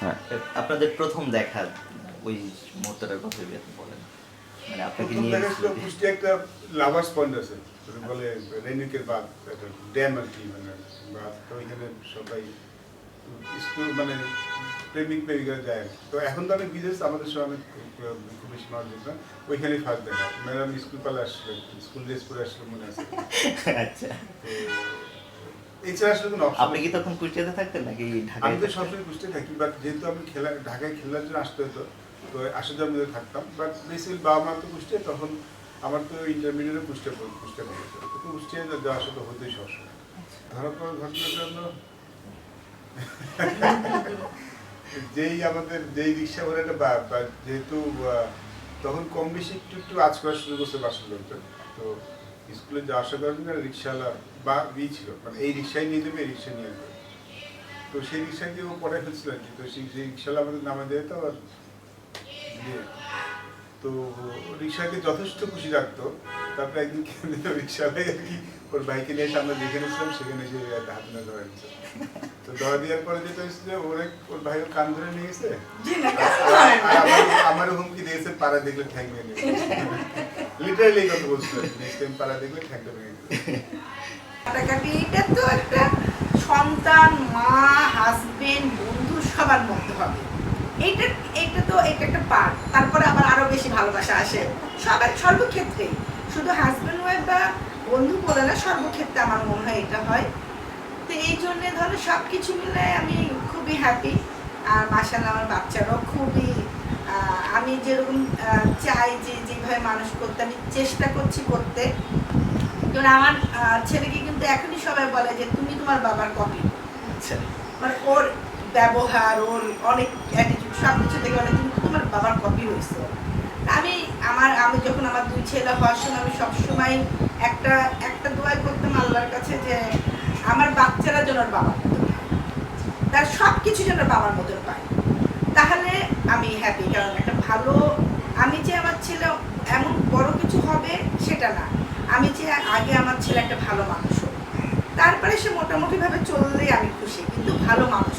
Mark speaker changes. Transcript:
Speaker 1: হ্যাঁ।
Speaker 2: আপনাদের প্রথম দেখা ওই মুহূর্তটার কথা যদি আপনি বলেন। মানে আপনাকে নিয়ে
Speaker 3: কুষ্টিয়া একটা লাভার্স পয়েন্ট আছে বলে রেনিকের বাদ একটা ড্যাম আর কি মানে তো ওইখানে সবাই স্কুল মানে প্রেমিক প্রেমিকা যায় তো এখন তো অনেক বিদেশ আমাদের সঙ্গে অনেক খুব বেশি মানুষ যেত না ওইখানেই ফার্স্ট দেখা। ম্যাডাম স্কুল পালে আসলো স্কুল ড্রেস পরে আসলো মনে আছে।
Speaker 2: আচ্ছা।
Speaker 3: এছাড়া আসলে কোনো
Speaker 2: আপনি কি তখন কুষ্টিয়াতে থাকতেন নাকি
Speaker 3: আমি তো সবসময় কুষ্টিয়া থাকি বাট যেহেতু আমি খেলা ঢাকায় খেলার জন্য আসতে হতো তো আসা যাওয়ার মধ্যে থাকতাম। বাট বেসিক্যালি বাবা মা তো কুষ্টিয়া তখন আমার তো ইন্টারমিডিয়েটে কুষ্টিয়া কুষ্টিয়া পড়েছে তো কুষ্টিয়া যাওয়া আসা তো হতেই সবসময়। ঘটনাটা হলো যেই আমাদের যেই রিক্সা ভাড়াটা বা বা যেহেতু আহ, তখন কম বেশি একটু একটু আজ করা শুরু করছে বাসের লোকজন। তো স্কুলে যাওয়া আসা করার জন্য রিক্সাওয়ালা বা ই ছিল মানে এই রিক্সায় নিয়ে দেবে এই রিক্সা নিয়ে দেবে তো সেই রিক্সা দিয়ে ও পড়ে ফেলছিল আর কি তো সেই সেই রিক্সাওয়ালা আমাদের নামে দেয় তো আর তো রিক্সাকে যথেষ্ট খুশি রাখতো। তারপরে একদিন রিক্সাওয়ালাই আর কি ওর বাইকে নিয়ে এসে আমরা যেখানে ছিলাম সেখানে এসে হাতে না ধরা দিচ্ছে তো ধরা দেওয়ার পরে যেটা হচ্ছে যে ওরে ওর ভাই ওর কান ধরে নিয়ে গেছে। আমার- আমারও হুমকি দিয়েছে পাড়া দেখলে ঠ্যাং ভেঙে লিটারালি কথা বলছিল। নেক্সট টাইম পাড়া দেখলে ঠ্যাংটা ভেঙে
Speaker 4: কাটাকাটি, এটা তো একটা সন্তান, মা হাজবেন্ড বন্ধু, সবার মধ্যে হবে। এইটা এটা তো এটা একটা পার্ট তারপরে আবার আরও বেশি ভালোবাসা আসে। সবার, সর্বক্ষেত্রেই। শুধু হাজবেন্ড ওয়াইফ বা বন্ধু বলে না, সর্বক্ষেত্রে আমার মনে হয় এটা হয়। তো এই জন্যে ধরো সব কিছু মিলে আমি খুবই হ্যাপি আর মাসাল্লাহ আমার বাচ্চারাও খুবই যেরকম চাই যে যেভাবে মানুষ করতে আমি চেষ্টা করছি করতে। কারণ আমার ছেলেকে কিন্তু এখনই সবাই বলে যে তুমি তোমার বাবার কপি।
Speaker 2: আচ্ছা।
Speaker 4: মানে ওর ব্যবহার ওর অনেক অ্যাটিটিউড সব কিছু থেকে বলে তুমি তোমার বাবার কপি হয়েছে আমি আমার আমি যখন আমার দুই ছেলে হওয়ার সময় আমি সবসময় একটা একটা দোয়াই করতাম আল্লাহর কাছে যে আমার বাচ্চারা যেন ওর বাবার মতো। তার সব কিছু যেন বাবার মতো পায়। তাহলে আমি হ্যাপি কারণ ভালো, আমি যে আমার ছেলে এমন বড় কিছু হবে সেটা না। আমি যে আগে আমার ছেলে একটা ভালো মানুষ হোক। তারপরে সে মোটামুটিভাবে চললেই আমি খুশি, কিন্তু ভালো মানুষ